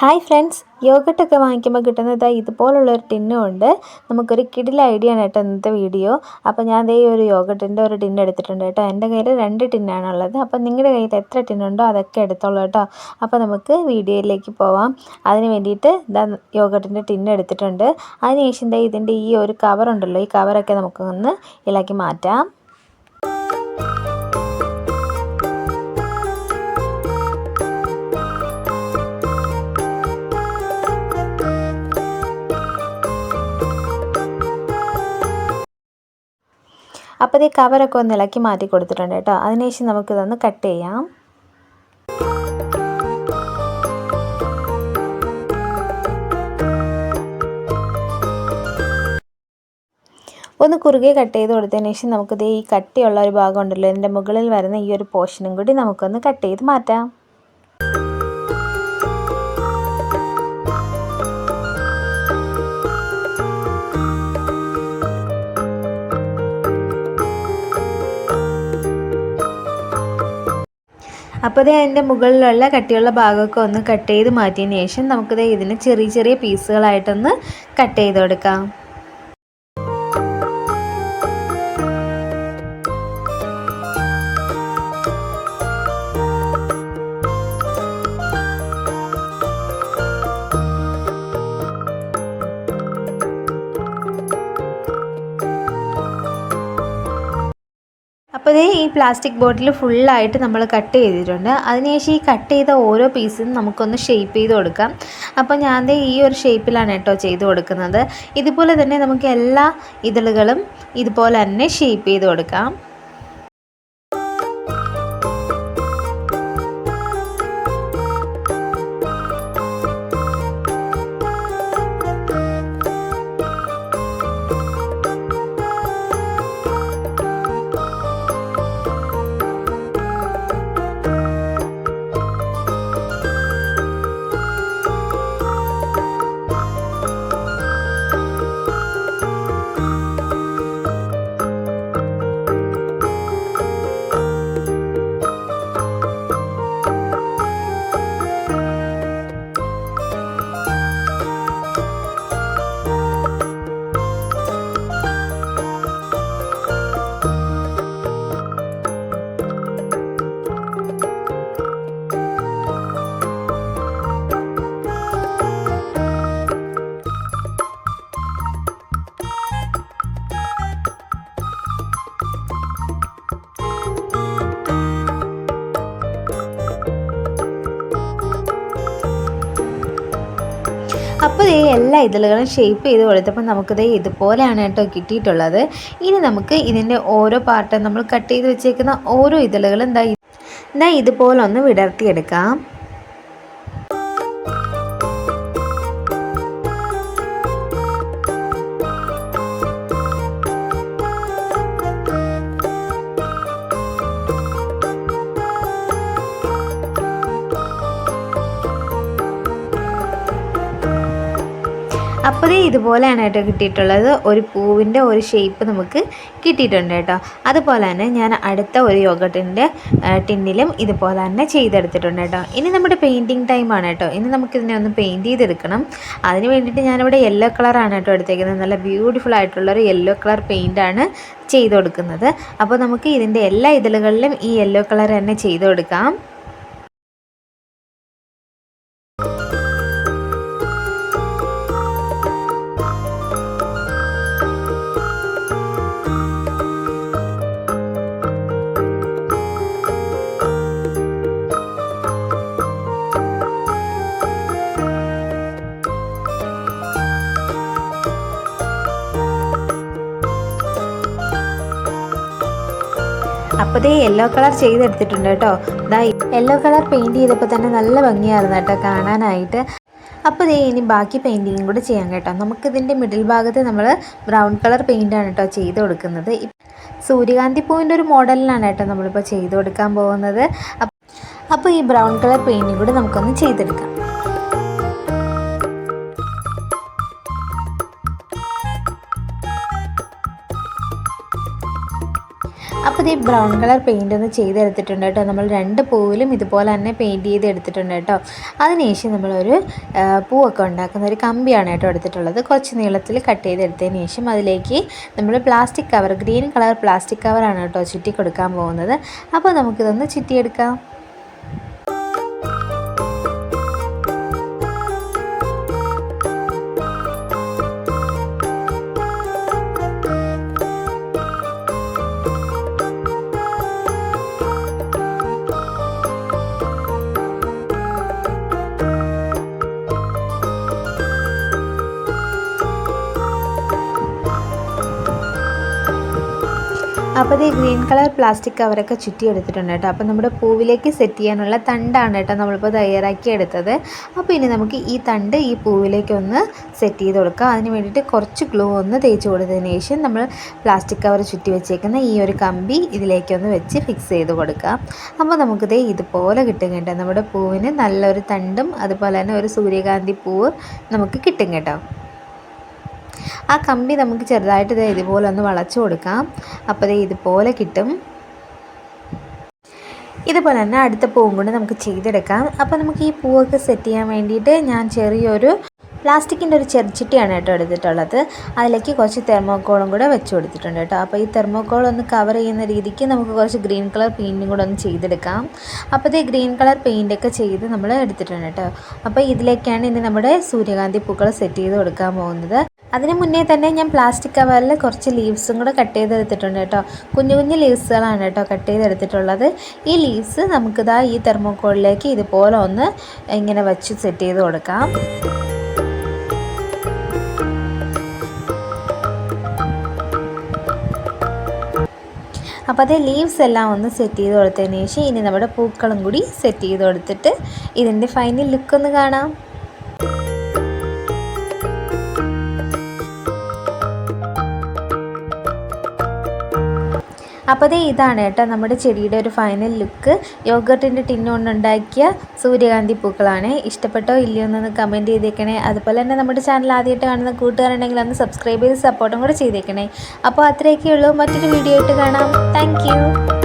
Hi friends യോഗട്ടൊക്കെ വാങ്ങിക്കുമ്പോൾ കിട്ടുന്നത് ഇതുപോലുള്ളൊരു ടിന്നും ഉണ്ട്. നമുക്കൊരു കിടിൽ ഐഡിയ ആണ് കേട്ടോ ഇന്നത്തെ വീഡിയോ അപ്പോൾ ഞാൻ ദേ ഒരു യോഗട്ടിന്റെ ഒരു ടിന്ന് എടുത്തിട്ടുണ്ട് കേട്ടോ. എന്റെ കയ്യിൽ രണ്ട് ടിന്നാണുള്ളത് അപ്പോൾ നിങ്ങളുടെ കയ്യിൽ എത്ര ടിന്നുണ്ടോ അതൊക്കെ എടുത്തോളൂ കേട്ടോ. അപ്പോൾ നമുക്ക് വീഡിയോയിലേക്ക് പോവാം. അതിന് വേണ്ടിയിട്ട് ഇതാ യോഗട്ടിന്റെ ടിന്ന് എടുത്തിട്ടുണ്ട്. അതിനുശേഷം ദേ ഇതിന്റെ ഈ ഒരു കവറുണ്ടല്ലോ ഈ കവറൊക്കെ നമുക്കൊന്ന് ഇളക്കി മാറ്റാം. അപ്പോൾ ഈ കവറൊക്കെ ഒന്ന് ഇളക്കി മാറ്റി കൊടുത്തിട്ടുണ്ട് കേട്ടോ. അതിനുശേഷം നമുക്കിതൊന്ന് കട്ട് ചെയ്യാം. ഒന്ന് കുറുകെ കട്ട് ചെയ്ത് കൊടുത്തതിന് ശേഷം നമുക്കിത് ഈ കട്ടിയുള്ള ഒരു ഭാഗം ഉണ്ടല്ലോ ഇതിന്റെ മുകളിൽ വരുന്ന ഈ ഒരു പോർഷനും കൂടി നമുക്കൊന്ന് കട്ട് ചെയ്ത് മാറ്റാം. അപ്പോൾ ഇത് അതിന്റെ മുകളിലുള്ള കട്ടിയുള്ള ഭാഗമൊക്കെ ഒന്ന് കട്ട് ചെയ്ത് മാറ്റിയതിന് ശേഷം നമുക്കിത് ഇതിന് ചെറിയ ചെറിയ പീസുകളായിട്ടൊന്ന് കട്ട് ചെയ്ത് കൊടുക്കാം. അപ്പോൾ ഈ പ്ലാസ്റ്റിക് ബോട്ടിൽ ഫുള്ളായിട്ട് നമ്മൾ കട്ട് ചെയ്തിട്ടുണ്ട്. അതിനുശേഷം ഈ കട്ട് ചെയ്ത ഓരോ പീസും നമുക്കൊന്ന് ഷേപ്പ് ചെയ്ത് കൊടുക്കാം. അപ്പോൾ ഞാൻ ഈ ഒരു ഷേപ്പിലാണ് കേട്ടോ ചെയ്ത് കൊടുക്കുന്നത്. ഇതുപോലെ തന്നെ നമുക്ക് എല്ലാ ഇതളുകളും ഇതുപോലെ തന്നെ ഷേപ്പ് ചെയ്ത് കൊടുക്കാം. അപ്പോൾ ഈ എല്ലാ ഇതളുകളും ഷേപ്പ് ചെയ്ത് കൊടുത്തപ്പോൾ നമുക്കിത് ഇതുപോലെയാണ് കേട്ടോ കിട്ടിയിട്ടുള്ളത്. ഇനി നമുക്ക് ഇതിന്റെ ഓരോ പാർട്ടും നമ്മൾ കട്ട് ചെയ്ത് വെച്ചേക്കുന്ന ഓരോ ഇതളുകളും എന്താ ഇതുപോലെ ഒന്ന് വിടർത്തിയെടുക്കാം. അപ്പോൾ ഇതുപോലെയാണ് കേട്ടോ കിട്ടിയിട്ടുള്ളത്. ഒരു പൂവിന്റെ ഒരു ഷേപ്പ് നമുക്ക് കിട്ടിയിട്ടുണ്ട് കേട്ടോ. അതുപോലെ തന്നെ ഞാൻ അടുത്ത ഒരു യോഗട്ടിന്റെ ടിന്നിലും ഇതുപോലെ തന്നെ ചെയ്തെടുത്തിട്ടുണ്ട് കേട്ടോ. ഇനി നമ്മുടെ പെയിന്റിങ് ടൈമാണ് കേട്ടോ. ഇനി നമുക്കിതിനെ ഒന്ന് പെയിന്റ് ചെയ്തെടുക്കണം. അതിന് വേണ്ടിയിട്ട് ഞാനിവിടെ യെല്ലോ കളറാണ് കേട്ടോ എടുത്തേക്കുന്നത്. നല്ല ബ്യൂട്ടിഫുൾ ആയിട്ടുള്ളൊരു യെല്ലോ കളർ പെയിന്റാണ് ചെയ്ത് കൊടുക്കുന്നത്. അപ്പോൾ നമുക്ക് ഇതിന്റെ എല്ലാ ഇതളുകളിലും ഈ യെല്ലോ കളർ തന്നെ ചെയ്ത് കൊടുക്കാം. അപ്പോൾ ഇതേ യെല്ലോ കളർ ചെയ്തെടുത്തിട്ടുണ്ട് കേട്ടോ. ഇതാ യെല്ലോ കളർ പെയിന്റ് ചെയ്തപ്പോൾ തന്നെ നല്ല ഭംഗിയായിരുന്നു കേട്ടോ കാണാനായിട്ട്. അപ്പോൾ ഇതേ ഇനി ബാക്കി പെയിന്റിങ്ങും കൂടെ ചെയ്യാൻ കേട്ടോ. നമുക്കിതിന്റെ മിഡിൽ ഭാഗത്ത് നമ്മൾ ബ്രൗൺ കളർ പെയിന്റാണ് കേട്ടോ ചെയ്ത് കൊടുക്കുന്നത്. സൂര്യകാന്തി പൂവിന്റെ ഒരു മോഡലിലാണ് കേട്ടോ നമ്മളിപ്പോൾ ചെയ്ത് കൊടുക്കാൻ പോകുന്നത്. അപ്പോൾ ഈ ബ്രൗൺ കളർ പെയിന്റിങ് കൂടെ നമുക്കൊന്ന് ചെയ്തെടുക്കാം. അപ്പോൾ ഈ ബ്രൗൺ കളർ പെയിന്റ് ഒന്ന് ചെയ്തെടുത്തിട്ടുണ്ട് കേട്ടോ. നമ്മൾ രണ്ട് പൂവിലും ഇതുപോലെ തന്നെ പെയിന്റ് ചെയ്ത് എടുത്തിട്ടുണ്ട് കേട്ടോ. അതിനുശേഷം നമ്മളൊരു പൂവൊക്കെ ഉണ്ടാക്കുന്ന ഒരു കമ്പിയാണ് കേട്ടോ എടുത്തിട്ടുള്ളത്. കുറച്ച് നീളത്തിൽ കട്ട് ചെയ്തെടുത്തതിന് ശേഷം അതിലേക്ക് നമ്മൾ plastic cover green colour plastic കവറാണ് കേട്ടോ ചുറ്റി കൊടുക്കാൻ പോകുന്നത്. അപ്പോൾ നമുക്കിതൊന്ന് ചുറ്റിയെടുക്കാം. അപ്പോൾ ഈ ഗ്രീൻ കളർ പ്ലാസ്റ്റിക് കവറൊക്കെ ചുറ്റി എടുത്തിട്ടുണ്ട് കേട്ടോ. അപ്പോൾ നമ്മുടെ പൂവിലേക്ക് സെറ്റ് ചെയ്യാനുള്ള തണ്ടാണ് കേട്ടോ നമ്മളിപ്പോൾ തയ്യാറാക്കി എടുത്തത്. അപ്പോൾ ഇനി നമുക്ക് ഈ തണ്ട് ഈ പൂവിലേക്ക് ഒന്ന് സെറ്റ് ചെയ്ത് കൊടുക്കാം. അതിന് വേണ്ടിയിട്ട് കുറച്ച് ഗ്ലൂ ഒന്ന് തേച്ച് കൊടുത്തതിന് ശേഷം നമ്മൾ പ്ലാസ്റ്റിക് കവർ ചുറ്റി വെച്ചേക്കുന്ന ഈ ഒരു കമ്പി ഇതിലേക്കൊന്ന് വെച്ച് ഫിക്സ് ചെയ്ത് കൊടുക്കാം. അപ്പോൾ നമുക്കിത് ഇതുപോലെ കിട്ടും കേട്ടോ. നമ്മുടെ പൂവിന് നല്ലൊരു തണ്ടും അതുപോലെ തന്നെ ഒരു സൂര്യകാന്തി പൂവ് നമുക്ക് കിട്ടും കേട്ടോ. ആ കമ്പി നമുക്ക് ചെറുതായിട്ട് ഇത് ഇതുപോലെ ഒന്ന് വളച്ചു കൊടുക്കാം. അപ്പോൾ ഇത് ഇതുപോലെ കിട്ടും. ഇതുപോലെ തന്നെ അടുത്ത പൂവും കൊണ്ട് നമുക്ക് ചെയ്തെടുക്കാം. അപ്പോൾ നമുക്ക് ഈ പൂവൊക്കെ സെറ്റ് ചെയ്യാൻ വേണ്ടിയിട്ട് ഞാൻ ചെറിയൊരു പ്ലാസ്റ്റിക്കിന്റെ ഒരു ചെറുചിട്ടിയാണ് കേട്ടോ എടുത്തിട്ടുള്ളത്. അതിലേക്ക് കുറച്ച് തെർമോക്കോളും കൂടെ വെച്ച് കൊടുത്തിട്ടുണ്ട് കേട്ടോ. അപ്പോൾ ഈ തെർമോക്കോൾ ഒന്ന് കവർ ചെയ്യുന്ന രീതിക്ക് നമുക്ക് കുറച്ച് ഗ്രീൻ കളർ പെയിന്റും കൂടെ ഒന്ന് ചെയ്തെടുക്കാം. അപ്പോൾ ഇത് ഗ്രീൻ കളർ പെയിന്റൊക്കെ ചെയ്ത് നമ്മൾ എടുത്തിട്ടുണ്ട് കേട്ടോ. അപ്പോൾ ഇതിലേക്കാണ് ഇനി നമ്മുടെ സൂര്യകാന്തി പൂക്കൾ സെറ്റ് ചെയ്ത് കൊടുക്കാൻ പോകുന്നത്. അതിന് മുന്നേ തന്നെ ഞാൻ പ്ലാസ്റ്റിക് കവറിൽ കുറച്ച് ലീവ്സും കൂടെ കട്ട് ചെയ്തെടുത്തിട്ടുണ്ട് കേട്ടോ. കുഞ്ഞു കുഞ്ഞു ലീവ്സുകളാണ് കേട്ടോ കട്ട് ചെയ്തെടുത്തിട്ടുള്ളത്. ഈ ലീവ്സ് നമുക്കിതാ ഈ തെർമോക്കോളിലേക്ക് ഇതുപോലെ ഒന്ന് ഇങ്ങനെ വച്ച് സെറ്റ് ചെയ്ത് കൊടുക്കാം. അപ്പോൾ അത് ലീവ്സ് എല്ലാം ഒന്ന് സെറ്റ് ചെയ്ത് കൊടുത്തതിന് ശേഷം ഇനി നമ്മുടെ പൂക്കളും കൂടി സെറ്റ് ചെയ്ത് കൊടുത്തിട്ട് ഇതിന്റെ ഫൈനൽ ലുക്ക് ഒന്ന് കാണാം. അപ്പോൾ ദേ ഇതാണ് കേട്ടോ നമ്മുടെ ചെടിയുടെ ഒരു ഫൈനൽ ലുക്ക് യോഗട്ടിന്റെ ടിന്ന് കൊണ്ടുണ്ടാക്കിയ സൂര്യകാന്തി പൂക്കളാണ്. ഇഷ്ടപ്പെട്ടോ ഇല്ലയോ എന്നൊന്ന് കമന്റ് ചെയ്തേക്കണേ. അതുപോലെ തന്നെ നമ്മുടെ ചാനൽ ആദ്യമായിട്ട് കാണുന്ന കൂട്ടുകാരുണ്ടെങ്കിൽ ഒന്ന് സബ്സ്ക്രൈബ് ചെയ്ത് സപ്പോർട്ടും കൂടെ ചെയ്തേക്കണേ. അപ്പോൾ അത്രയൊക്കെ ഉള്ളൂ മറ്റൊരു വീഡിയോ ആയിട്ട് കാണാം. താങ്ക്